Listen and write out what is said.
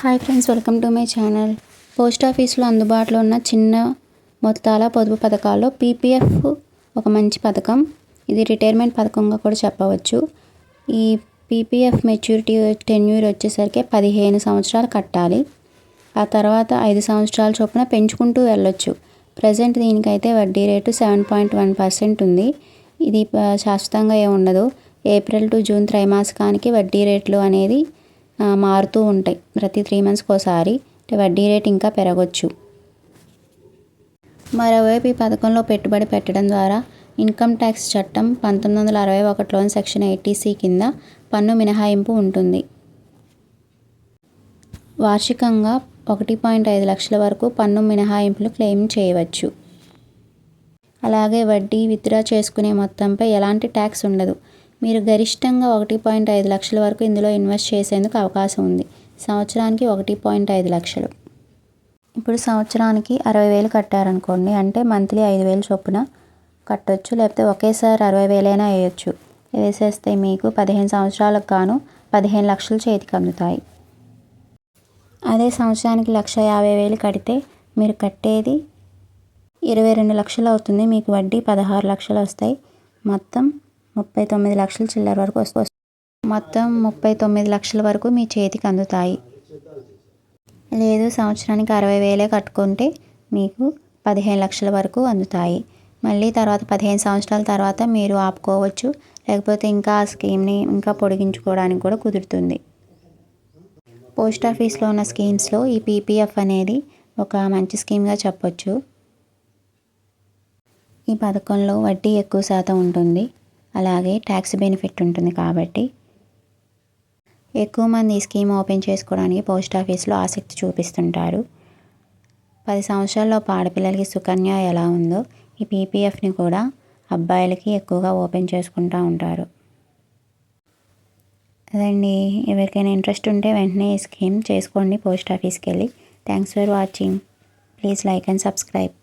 Hi friends welcome to my channel post ఆఫీస్లో అందుబాటులో ఉన్న చిన్న మొత్తాల పొదుపు పథకాల్లో పీపీఎఫ్ ఒక మంచి పథకం. ఇది రిటైర్మెంట్ పథకంగా కూడా చెప్పవచ్చు. ఈ పీపీఎఫ్ మెచ్యూరిటీ టెన్యూర్ వచ్చేసరికి పదిహేను సంవత్సరాలు కట్టాలి. ఆ తర్వాత ఐదు సంవత్సరాల చొప్పున పెంచుకుంటూ వెళ్ళొచ్చు. ప్రజెంట్ దీనికైతే వడ్డీ rate seven point one percent ఉంది. ఇది శాశ్వతంగా ఏమి ఉండదు. ఏప్రిల్ టు జూన్ త్రైమాసికానికి వడ్డీ రేట్లు అనేది మారుతూ ఉంటాయి. ప్రతి త్రీ మంత్స్కి ఒకసారి అంటే వడ్డీ రేట్ ఇంకా పెరగవచ్చు మరోవైపు ఈ పథకంలో పెట్టుబడి పెట్టడం ద్వారా ఇన్కమ్ ట్యాక్స్ చట్టం పంతొమ్మిది వందల అరవై ఒకటిలోని సెక్షన్ ఎయిటీసీ కింద పన్ను మినహాయింపు ఉంటుంది. వార్షికంగా ఒకటి పాయింట్ ఐదు లక్షల వరకు పన్ను మినహాయింపులు క్లెయిమ్ చేయవచ్చు. అలాగే వడ్డీ విత్డ్రా చేసుకునే మొత్తంపై ఎలాంటి ట్యాక్స్ ఉండదు. మీరు గరిష్టంగా ఒకటి పాయింట్ ఐదు లక్షల వరకు ఇందులో ఇన్వెస్ట్ చేసేందుకు అవకాశం ఉంది. సంవత్సరానికి ఒకటి పాయింట్ ఐదు లక్షలు. ఇప్పుడు సంవత్సరానికి అరవై వేలు కట్టారనుకోండి అంటే మంత్లీ ఐదు వేలు చొప్పున కట్టొచ్చు లేకపోతే ఒకేసారి అరవై వేలైనా వేయొచ్చు. వేసేస్తే మీకు పదిహేను సంవత్సరాలకు గాను పదిహేను లక్షలు చేతికి అందుతాయి. అదే సంవత్సరానికి లక్ష యాభై వేలు కడితే మీరు కట్టేది ఇరవై రెండు లక్షలు అవుతుంది మీకు వడ్డీ పదహారు లక్షలు వస్తాయి. మొత్తం ముప్పై తొమ్మిది లక్షల చిల్లర వరకు వస్తు మొత్తం ముప్పై తొమ్మిది లక్షల వరకు మీ చేతికి అందుతాయి. లేదు సంవత్సరానికి అరవై వేలే కట్టుకుంటే మీకు పదిహేను లక్షల వరకు అందుతాయి. మళ్ళీ తర్వాత పదిహేను సంవత్సరాల తర్వాత మీరు ఆపుకోవచ్చు. లేకపోతే ఇంకా ఆ స్కీమ్ని ఇంకా పొడిగించుకోవడానికి కూడా కుదురుతుంది. పోస్ట్ ఆఫీస్లో ఉన్న స్కీమ్స్లో ఈ పీపీఎఫ్ అనేది ఒక మంచి స్కీమ్గా చెప్పొచ్చు. ఈ పథకంలో వడ్డీ ఎక్కువ శాతం ఉంటుంది. అలాగే ట్యాక్స్ బెనిఫిట్ ఉంటుంది కాబట్టి. ఎక్కువ మంది ఈ స్కీమ్ ఓపెన్ చేసుకోవడానికి పోస్ట్ ఆఫీస్లో ఆసక్తి చూపిస్తుంటారు. పది సంవత్సరాల్లో ఆడపిల్లలకి సుకన్య ఎలా ఉందో ఈ పీపీఎఫ్ని కూడా అబ్బాయిలకి ఎక్కువగా ఓపెన్ చేసుకుంటూ ఉంటారు. అదండి. ఎవరికైనా ఇంట్రెస్ట్ ఉంటే వెంటనే ఈ స్కీమ్ చేసుకోండి పోస్ట్ ఆఫీస్కి వెళ్ళి. Thanks for watching. Please like and subscribe.